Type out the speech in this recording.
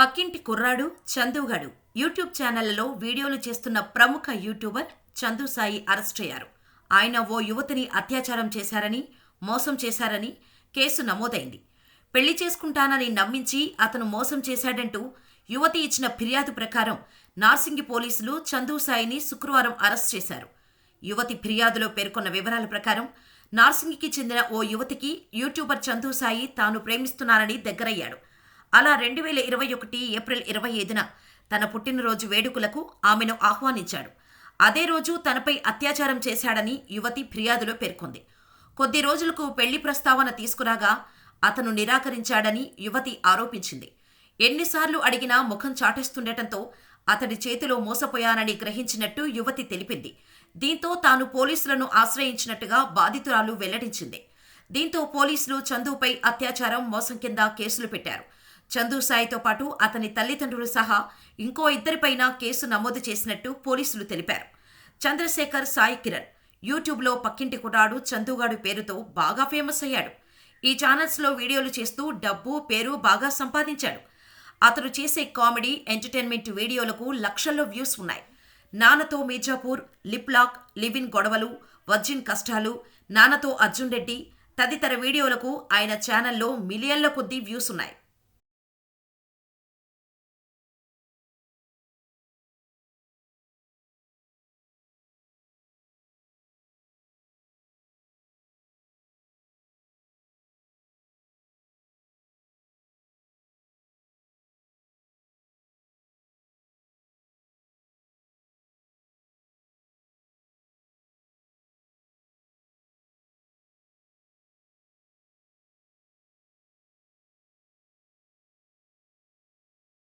పక్కింటి కుర్రాడు చందుగడు యూట్యూబ్ ఛానళ్ళలో వీడియోలు చేస్తున్న ప్రముఖ యూట్యూబర్ చందు సాయి అరెస్ట్ అయ్యారు. ఆయన ఓ యువతిని అత్యాచారం చేశారని మోసం చేశారని కేసు నమోదైంది. పెళ్ళి చేసుకుంటానని నమ్మించి అతను మోసం చేశాడంటూ యువతి ఇచ్చిన ఫిర్యాదు ప్రకారం నార్సింగి పోలీసులు చందు సాయిని శుక్రవారం అరెస్ట్ చేశారు. యువతి ఫిర్యాదులో పేర్కొన్న వివరాల ప్రకారం నార్సింగికి చెందిన ఓ యువతికి యూట్యూబర్ చందు సాయి తాను ప్రేమిస్తున్నానని దగ్గరయ్యాడు. అలా రెండు వేల ఇరవై ఒకటి ఏప్రిల్ ఇరవై ఐదున తన పుట్టినరోజు వేడుకలకు ఆమెను ఆహ్వానించాడు. అదే రోజు తనపై అత్యాచారం చేశాడని యువతి ఫిర్యాదులో పేర్కొంది. కొద్ది రోజులకు పెళ్ళి ప్రస్తావన తీసుకురాగా అతను నిరాకరించాడని యువతి ఆరోపించింది. ఎన్నిసార్లు అడిగినా ముఖం చాటేస్తుండటంతో అతడి చేతిలో మోసపోయానని గ్రహించినట్టు యువతి తెలిపింది. దీంతో తాను పోలీసులను ఆశ్రయించినట్టుగా బాధితురాలు వెల్లడించింది. దీంతో పోలీసులు చందుపై అత్యాచారం మోసం కింద కేసులు పెట్టారు. చందు సాయితో పాటు అతని తల్లిదండ్రులు సహా ఇంకో ఇద్దరిపైన కేసు నమోదు చేసినట్టు పోలీసులు తెలిపారు. చంద్రశేఖర్ సాయి కిరణ్ యూట్యూబ్లో పక్కింటి కుటాడు చందుగాడు పేరుతో బాగా ఫేమస్ అయ్యాడు. ఈ ఛానల్స్లో వీడియోలు చేస్తూ డబ్బు పేరు బాగా సంపాదించాడు. అతను చేసే కామెడీ ఎంటర్టైన్మెంట్ వీడియోలకు లక్షల్లో వ్యూస్ ఉన్నాయి. నాన్నతో Mirzapur lip lock live in గొడవలు వర్జిన్ కష్టాలు నాన్నతో అర్జున్ రెడ్డి తదితర వీడియోలకు ఆయన ఛానల్లో మిలియన్ల కొద్దీ వ్యూస్ ఉన్నాయి.